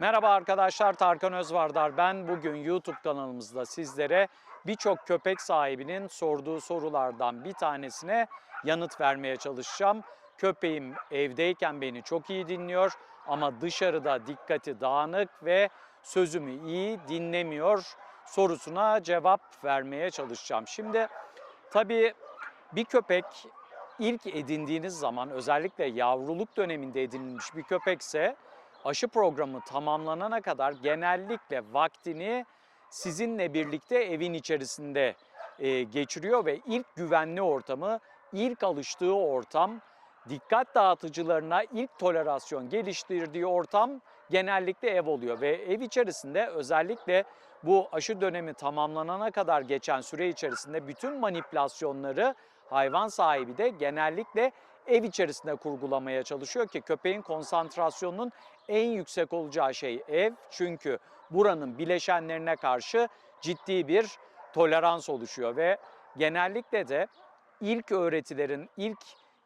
Merhaba arkadaşlar Tarkan Özvardar ben. Bugün YouTube kanalımızda sizlere birçok köpek sahibinin sorduğu sorulardan bir tanesine yanıt vermeye çalışacağım. Köpeğim evdeyken beni çok iyi dinliyor ama dışarıda dikkati dağınık ve sözümü iyi dinlemiyor sorusuna cevap vermeye çalışacağım. Şimdi tabii bir köpek ilk edindiğiniz zaman özellikle yavruluk döneminde edinilmiş bir köpekse aşı programı tamamlanana kadar genellikle vaktini sizinle birlikte evin içerisinde e, geçiriyor ve ilk güvenli ortamı, ilk alıştığı ortam, dikkat dağıtıcılarına ilk tolerasyon geliştirdiği ortam genellikle ev oluyor ve ev içerisinde özellikle bu aşı dönemi tamamlanana kadar geçen süre içerisinde bütün manipülasyonları hayvan sahibi de genellikle ev içerisinde kurgulamaya çalışıyor ki köpeğin konsantrasyonunun en yüksek olacağı şey ev. Çünkü buranın bileşenlerine karşı ciddi bir tolerans oluşuyor ve genellikle de ilk öğretilerin, ilk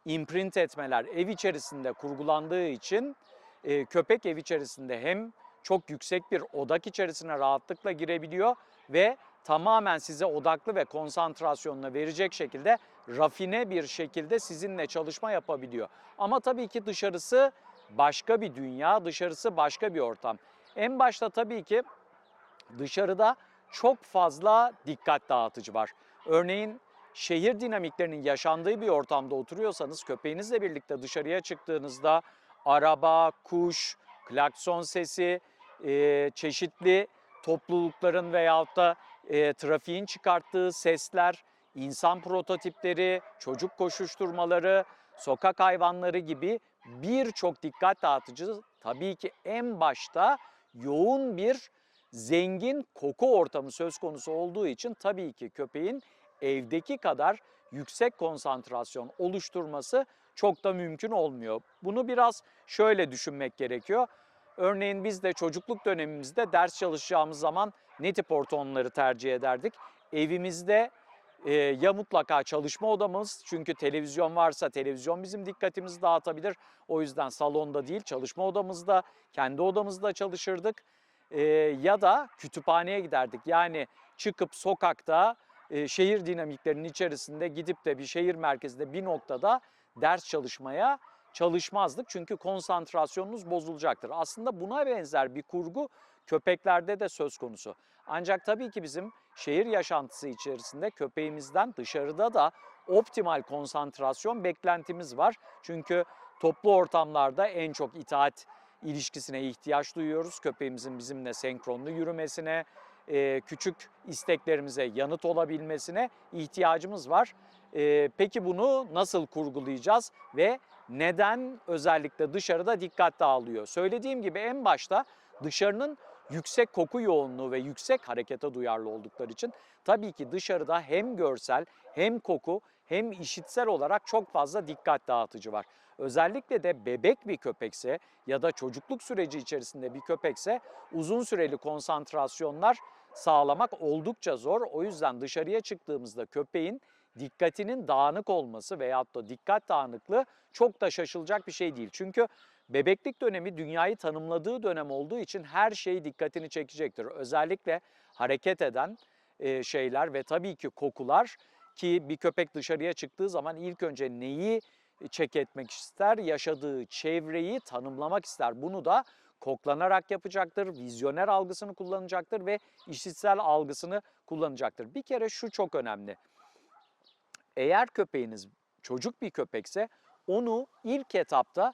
imprint etmeler ev içerisinde kurgulandığı için e, köpek ev içerisinde hem çok yüksek bir odak içerisine rahatlıkla girebiliyor ve tamamen size odaklı ve konsantrasyonunu verecek şekilde rafine bir şekilde sizinle çalışma yapabiliyor. Ama tabii ki dışarısı başka bir dünya, dışarısı başka bir ortam. En başta tabii ki dışarıda çok fazla dikkat dağıtıcı var. Örneğin şehir dinamiklerinin yaşandığı bir ortamda oturuyorsanız köpeğinizle birlikte dışarıya çıktığınızda araba, kuş, klakson sesi, çeşitli toplulukların veyahut da e, trafiğin çıkarttığı sesler, insan prototipleri, çocuk koşuşturmaları, sokak hayvanları gibi birçok dikkat dağıtıcı tabii ki en başta yoğun bir zengin koku ortamı söz konusu olduğu için tabii ki köpeğin evdeki kadar yüksek konsantrasyon oluşturması çok da mümkün olmuyor. Bunu biraz şöyle düşünmek gerekiyor. Örneğin biz de çocukluk dönemimizde ders çalışacağımız zaman ne tip ortamları tercih ederdik? Evimizde e, ya mutlaka çalışma odamız çünkü televizyon varsa televizyon bizim dikkatimizi dağıtabilir. O yüzden salonda değil çalışma odamızda, kendi odamızda çalışırdık. E, ya da kütüphaneye giderdik. Yani çıkıp sokakta e, şehir dinamiklerinin içerisinde gidip de bir şehir merkezinde bir noktada ders çalışmaya çalışmazdık. Çünkü konsantrasyonunuz bozulacaktır. Aslında buna benzer bir kurgu köpeklerde de söz konusu. Ancak tabii ki bizim şehir yaşantısı içerisinde köpeğimizden dışarıda da optimal konsantrasyon beklentimiz var. Çünkü toplu ortamlarda en çok itaat ilişkisine ihtiyaç duyuyoruz. Köpeğimizin bizimle senkronlu yürümesine, küçük isteklerimize yanıt olabilmesine ihtiyacımız var. Peki bunu nasıl kurgulayacağız ve neden özellikle dışarıda dikkat dağılıyor? Söylediğim gibi en başta dışarının yüksek koku yoğunluğu ve yüksek harekete duyarlı oldukları için tabii ki dışarıda hem görsel hem koku hem işitsel olarak çok fazla dikkat dağıtıcı var. Özellikle de bebek bir köpekse ya da çocukluk süreci içerisinde bir köpekse uzun süreli konsantrasyonlar sağlamak oldukça zor. O yüzden dışarıya çıktığımızda köpeğin dikkatinin dağınık olması veyahut da dikkat dağınıklığı çok da şaşılacak bir şey değil. Çünkü bebeklik dönemi dünyayı tanımladığı dönem olduğu için her şey dikkatini çekecektir. Özellikle hareket eden e, şeyler ve tabii ki kokular ki bir köpek dışarıya çıktığı zaman ilk önce neyi çek etmek ister? Yaşadığı çevreyi tanımlamak ister. Bunu da koklanarak yapacaktır, vizyoner algısını kullanacaktır ve işitsel algısını kullanacaktır. Bir kere şu çok önemli. Eğer köpeğiniz çocuk bir köpekse onu ilk etapta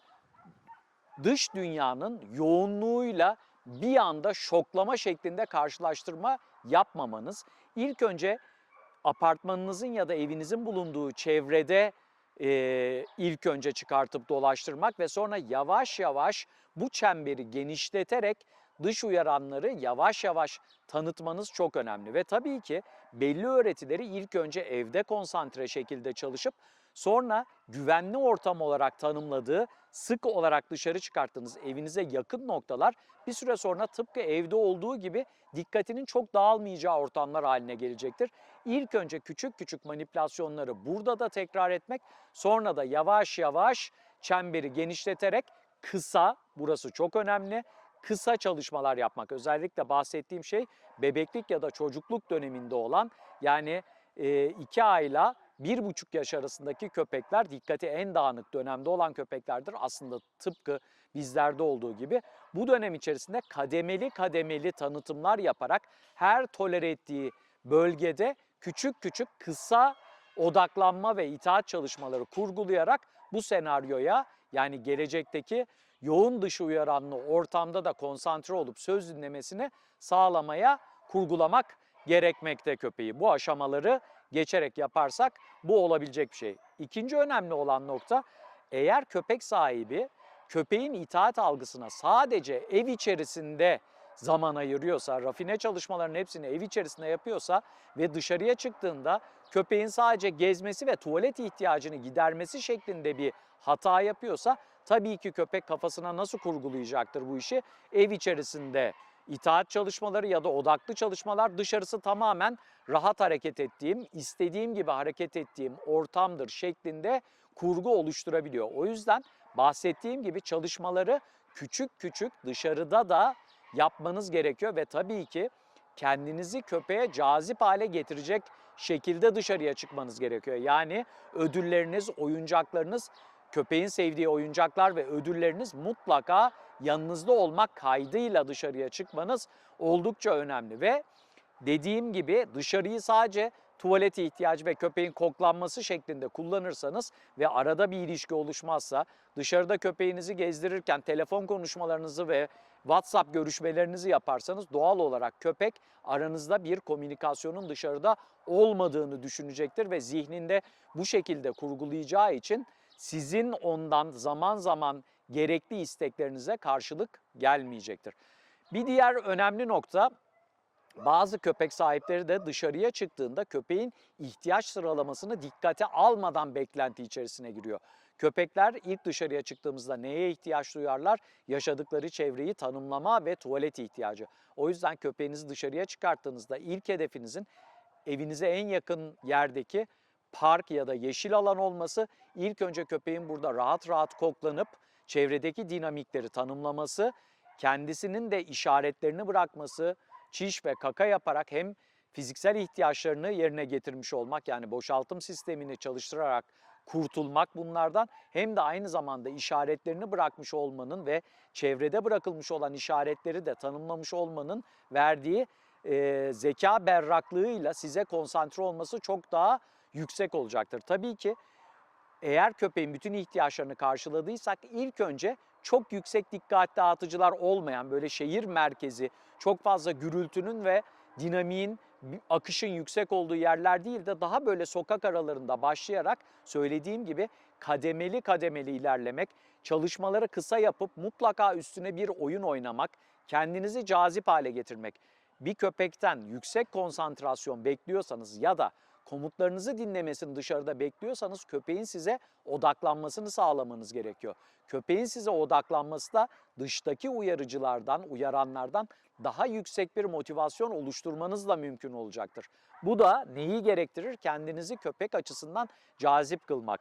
dış dünyanın yoğunluğuyla bir anda şoklama şeklinde karşılaştırma yapmamanız. İlk önce apartmanınızın ya da evinizin bulunduğu çevrede e, ilk önce çıkartıp dolaştırmak ve sonra yavaş yavaş bu çemberi genişleterek dış uyaranları yavaş yavaş tanıtmanız çok önemli. Ve tabii ki belli öğretileri ilk önce evde konsantre şekilde çalışıp sonra güvenli ortam olarak tanımladığı, sık olarak dışarı çıkarttığınız evinize yakın noktalar bir süre sonra tıpkı evde olduğu gibi dikkatinin çok dağılmayacağı ortamlar haline gelecektir. İlk önce küçük küçük manipülasyonları burada da tekrar etmek, sonra da yavaş yavaş çemberi genişleterek kısa, burası çok önemli, kısa çalışmalar yapmak. Özellikle bahsettiğim şey bebeklik ya da çocukluk döneminde olan yani 2 ayla bir buçuk yaş arasındaki köpekler dikkati en dağınık dönemde olan köpeklerdir. Aslında tıpkı bizlerde olduğu gibi bu dönem içerisinde kademeli kademeli tanıtımlar yaparak her tolere ettiği bölgede küçük küçük kısa odaklanma ve itaat çalışmaları kurgulayarak bu senaryoya yani gelecekteki yoğun dışı uyaranlı ortamda da konsantre olup söz dinlemesini sağlamaya kurgulamak gerekmekte köpeği. Bu aşamaları geçerek yaparsak bu olabilecek bir şey. İkinci önemli olan nokta eğer köpek sahibi köpeğin itaat algısına sadece ev içerisinde zaman ayırıyorsa, rafine çalışmaların hepsini ev içerisinde yapıyorsa ve dışarıya çıktığında köpeğin sadece gezmesi ve tuvalet ihtiyacını gidermesi şeklinde bir hata yapıyorsa tabii ki köpek kafasına nasıl kurgulayacaktır bu işi? Ev içerisinde itaat çalışmaları ya da odaklı çalışmalar dışarısı tamamen rahat hareket ettiğim, istediğim gibi hareket ettiğim ortamdır şeklinde kurgu oluşturabiliyor. O yüzden bahsettiğim gibi çalışmaları küçük küçük dışarıda da yapmanız gerekiyor ve tabii ki kendinizi köpeğe cazip hale getirecek şekilde dışarıya çıkmanız gerekiyor. Yani ödülleriniz, oyuncaklarınız, köpeğin sevdiği oyuncaklar ve ödülleriniz mutlaka yanınızda olmak kaydıyla dışarıya çıkmanız oldukça önemli. Ve dediğim gibi dışarıyı sadece tuvalet ihtiyacı ve köpeğin koklanması şeklinde kullanırsanız ve arada bir ilişki oluşmazsa dışarıda köpeğinizi gezdirirken telefon konuşmalarınızı ve WhatsApp görüşmelerinizi yaparsanız doğal olarak köpek aranızda bir komünikasyonun dışarıda olmadığını düşünecektir ve zihninde bu şekilde kurgulayacağı için sizin ondan zaman zaman gerekli isteklerinize karşılık gelmeyecektir. Bir diğer önemli nokta bazı köpek sahipleri de dışarıya çıktığında köpeğin ihtiyaç sıralamasını dikkate almadan beklenti içerisine giriyor. Köpekler ilk dışarıya çıktığımızda neye ihtiyaç duyarlar? Yaşadıkları çevreyi tanımlama ve tuvalet ihtiyacı. O yüzden köpeğinizi dışarıya çıkarttığınızda ilk hedefinizin evinize en yakın yerdeki park ya da yeşil alan olması. İlk önce köpeğin burada rahat rahat koklanıp çevredeki dinamikleri tanımlaması, kendisinin de işaretlerini bırakması, çiş ve kaka yaparak hem fiziksel ihtiyaçlarını yerine getirmiş olmak yani boşaltım sistemini çalıştırarak kurtulmak bunlardan hem de aynı zamanda işaretlerini bırakmış olmanın ve çevrede bırakılmış olan işaretleri de tanımlamış olmanın verdiği e, zeka berraklığıyla size konsantre olması çok daha yüksek olacaktır. Tabii ki eğer köpeğin bütün ihtiyaçlarını karşıladıysak ilk önce çok yüksek dikkat dağıtıcılar olmayan böyle şehir merkezi çok fazla gürültünün ve dinamiğin akışın yüksek olduğu yerler değil de daha böyle sokak aralarında başlayarak söylediğim gibi kademeli kademeli ilerlemek, çalışmaları kısa yapıp mutlaka üstüne bir oyun oynamak, kendinizi cazip hale getirmek. Bir köpekten yüksek konsantrasyon bekliyorsanız ya da komutlarınızı dinlemesini dışarıda bekliyorsanız köpeğin size odaklanmasını sağlamanız gerekiyor. Köpeğin size odaklanması da dıştaki uyarıcılardan, uyaranlardan daha yüksek bir motivasyon oluşturmanızla mümkün olacaktır. Bu da neyi gerektirir? Kendinizi köpek açısından cazip kılmak.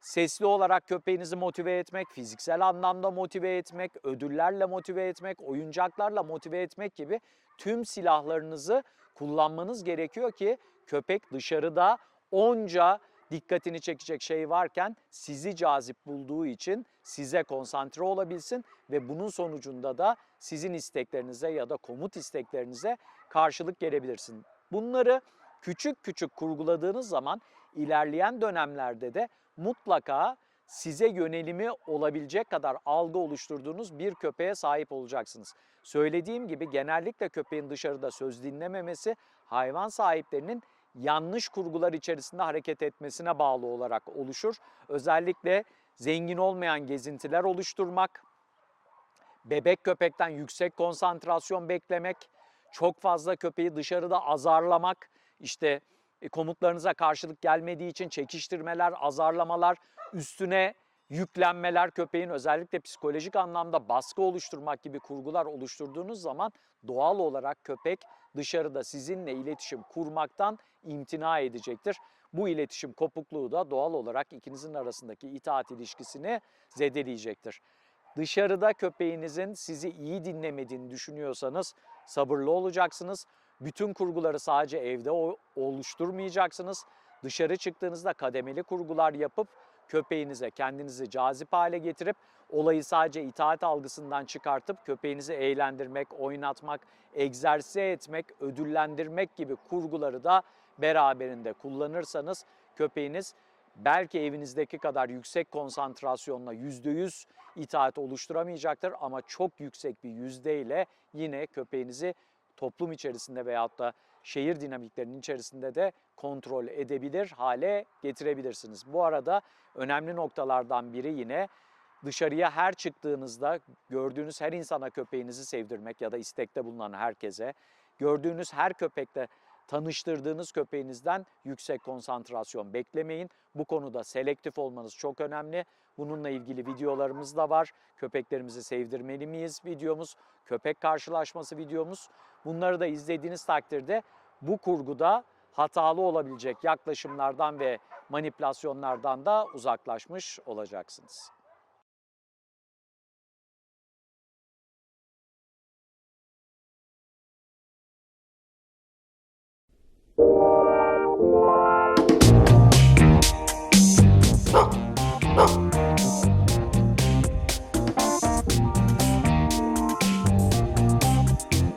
Sesli olarak köpeğinizi motive etmek, fiziksel anlamda motive etmek, ödüllerle motive etmek, oyuncaklarla motive etmek gibi tüm silahlarınızı kullanmanız gerekiyor ki köpek dışarıda onca dikkatini çekecek şey varken sizi cazip bulduğu için size konsantre olabilsin ve bunun sonucunda da sizin isteklerinize ya da komut isteklerinize karşılık gelebilirsin. Bunları küçük küçük kurguladığınız zaman ilerleyen dönemlerde de mutlaka size yönelimi olabilecek kadar algı oluşturduğunuz bir köpeğe sahip olacaksınız. Söylediğim gibi genellikle köpeğin dışarıda söz dinlememesi hayvan sahiplerinin yanlış kurgular içerisinde hareket etmesine bağlı olarak oluşur. Özellikle zengin olmayan gezintiler oluşturmak, bebek köpekten yüksek konsantrasyon beklemek, çok fazla köpeği dışarıda azarlamak, işte e, komutlarınıza karşılık gelmediği için çekiştirmeler, azarlamalar, üstüne yüklenmeler köpeğin özellikle psikolojik anlamda baskı oluşturmak gibi kurgular oluşturduğunuz zaman doğal olarak köpek dışarıda sizinle iletişim kurmaktan imtina edecektir. Bu iletişim kopukluğu da doğal olarak ikinizin arasındaki itaat ilişkisini zedeleyecektir. Dışarıda köpeğinizin sizi iyi dinlemediğini düşünüyorsanız sabırlı olacaksınız. Bütün kurguları sadece evde oluşturmayacaksınız. Dışarı çıktığınızda kademeli kurgular yapıp köpeğinize kendinizi cazip hale getirip olayı sadece itaat algısından çıkartıp köpeğinizi eğlendirmek, oynatmak, egzersize etmek, ödüllendirmek gibi kurguları da beraberinde kullanırsanız köpeğiniz belki evinizdeki kadar yüksek konsantrasyonla %100 itaat oluşturamayacaktır ama çok yüksek bir yüzdeyle yine köpeğinizi toplum içerisinde veyahut da şehir dinamiklerinin içerisinde de kontrol edebilir hale getirebilirsiniz. Bu arada önemli noktalardan biri yine dışarıya her çıktığınızda gördüğünüz her insana köpeğinizi sevdirmek ya da istekte bulunan herkese, gördüğünüz her köpekle tanıştırdığınız köpeğinizden yüksek konsantrasyon beklemeyin. Bu konuda selektif olmanız çok önemli. Bununla ilgili videolarımız da var. Köpeklerimizi sevdirmeli miyiz videomuz, köpek karşılaşması videomuz. Bunları da izlediğiniz takdirde bu kurguda hatalı olabilecek yaklaşımlardan ve manipülasyonlardan da uzaklaşmış olacaksınız.